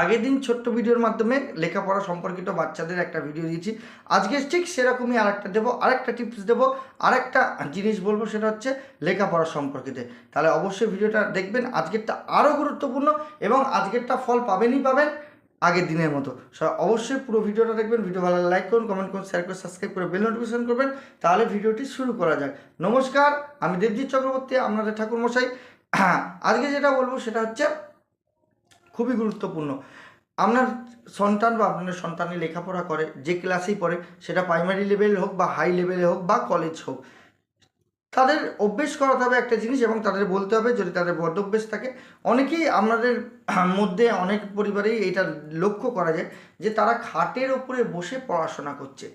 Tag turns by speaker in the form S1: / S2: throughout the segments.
S1: আগের দিন ছোট্ট ভিডিওর মাধ্যমে লেখাপড়া সম্পর্কিত বাচ্চাদের একটা ভিডিও দিয়েছি। আজকে ঠিক সেরকমই আরেকটা দেবো, আরেকটা টিপস দেবো, আরেকটা জিনিস বলব, সেটা হচ্ছে লেখাপড়া সম্পর্কিত। তাহলে অবশ্যই ভিডিওটা দেখবেন, আজকেরটা আরও গুরুত্বপূর্ণ এবং আজকেরটা ফল পাবেনই পাবেন আগের দিনের মতো। অবশ্যই পুরো ভিডিওটা দেখবেন, ভিডিও ভালো লাইক করুন কমেন্ট করুন শেয়ার করে সাবস্ক্রাইব করে বেল নোটিফিকেশন করবেন, তাহলে ভিডিওটি শুরু করা যাক। নমস্কার, আমি দেবজিৎ চক্রবর্তী, আপনাদের ঠাকুরমশাই। আজকে যেটা বলব, সেটা হচ্ছে খুবই গুরুত্বপূর্ণ। আপনার সন্তান বা আপনার সন্তানই লেখাপড়া করে, যে ক্লাসেই পড়ে, সেটা প্রাইমারি লেভেল হোক বা হাই লেভেলে হোক বা কলেজ হোক, তাদের অভ্যেস করাতে হবে একটা জিনিস এবং তাদের বলতে হবে যদি তাদের বদ্ধ অভ্যেস থাকে। অনেকেই আমাদের মধ্যে, অনেক পরিবারেই এটা লক্ষ্য করা যায় যে তারা খাটের ওপরে বসে পড়াশোনা করছে।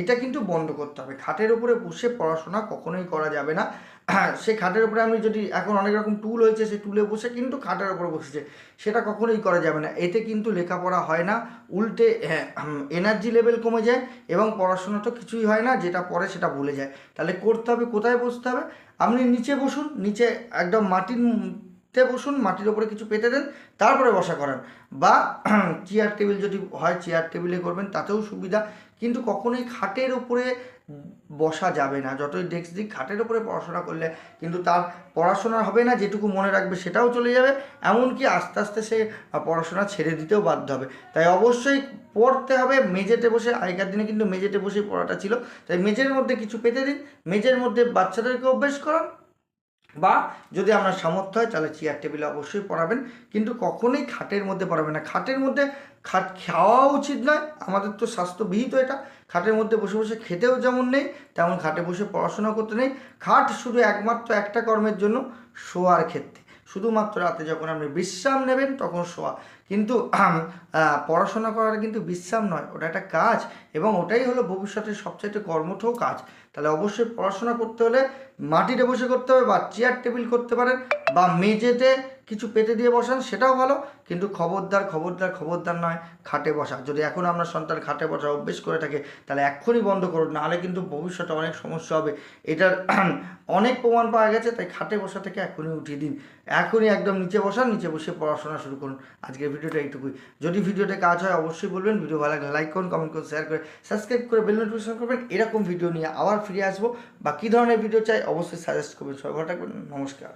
S1: এটা কিন্তু বন্ধ করতে হবে। খাটের উপরে বসে পড়াশোনা কখনোই করা যাবে না। সে খাটের উপরে আমি যদি এখন অনেক রকম টুল হয়েছে সে টুলে বসে কিন্তু খাটের উপরে বসেছে। সেটা কখনোই করা যাবে না। এতে কিন্তু লেখাপড়া হয় না। উল্টে এনার্জি লেভেল কমে যায় এবং পড়াশোনা তো কিছুই হয় না। যেটা পরে সেটা ভুলে যায়। তাহলে করতে হবে, কোথায় বসতে হবে? আপনি নিচে বসুন। নিচে একদম মাটির তে বসুন, মাটির ওপরে কিছু পেতে দেন, তারপরে বসা করান। বা চেয়ার টেবিল যদি হয় চেয়ার টেবিলে করবেন, তাতেও সুবিধা। কিন্তু কখনোই খাটের উপরে বসা যাবে না। যতই ডেস্ক দিক, খাটের উপরে পড়াশোনা করলে কিন্তু তার পড়াশোনা হবে না, যেটুকু মনে রাখবে সেটাও চলে যাবে। এমনকি আস্তে আস্তে সে পড়াশোনা ছেড়ে দিতেও বাধ্য হবে। তাই অবশ্যই পড়তে হবে। মেঝেতে বসে, আগেকার দিনে কিন্তু মেঝেতে বসেই পড়াটা ছিল। তাই মেঝের মধ্যে কিছু পেতে দিন। মেঝের মধ্যে বাচ্চাদেরকে অভ্যেস করান। বা যদি আপনার সামর্থ্য হয়, তাহলে চেয়ার টেবিলে অবশ্যই পড়াবেন। কিন্তু কখনোই খাটের মধ্যে পড়াবেন না। খাটের মধ্যে খাট খাওয়া উচিত নয়। আমাদের তো স্বাস্থ্যবিহিত এটা। খাটের মধ্যে বসে বসে খেতেও যেমন নেই, তেমন খাটে বসে পড়াশোনা করতে নেই। খাট শুধু একমাত্র একটা কর্মের জন্য, শোয়ার ক্ষেত্রে। শুধুমাত্র রাতে যখন আপনি বিশ্রাম নেবেন, তখন শোয়া। কিন্তু পড়াশোনা করাটা কিন্তু বিশ্রাম নয়, ওটা একটা কাজ এবং ওটাই হলো ভবিষ্যতের সবচাইতে কর্মঠ কাজ। তাহলে অবশ্যই পড়াশোনা করতে হলে মাটিতে বসে করতে হবে বা চেয়ার টেবিল করতে পারেন বা মেঝেতে কিছু পেতে দিয়ে বসান, সেটাও ভালো। কিন্তু খবরদার খবরদার খবরদার নয়, খাটে বসা। যদি এখন আপনার সন্তান খাটে বসা অভ্যেস করে থাকে, তাহলে এক্ষুনি বন্ধ করুন, নাহলে কিন্তু ভবিষ্যতে অনেক সমস্যা হবে। এটার অনেক প্রমাণ পাওয়া গেছে, তাই খাটে বসা থেকে এখনই উঠিয়ে দিন। এখনই একদম নিচে বসান, নিচে বসে পড়াশোনা শুরু করুন। আজকের ভিডিওটা এইটুকুই। যদি ভিডিওটা কাজ হয়, অবশ্যই বলবেন। ভিডিও ভালো লাগলে লাইক করুন কমেন্ট করুন শেয়ার করে সাবস্ক্রাইব করে বেল নোটিফিকেশন করবেন। এরকম ভিডিও নিয়ে আবার ফিরে আসব। বা কী ধরনের ভিডিও চাই, অবশ্যই সাজেস্ট করবেন। সবাই ভালো থাকবেন। নমস্কার।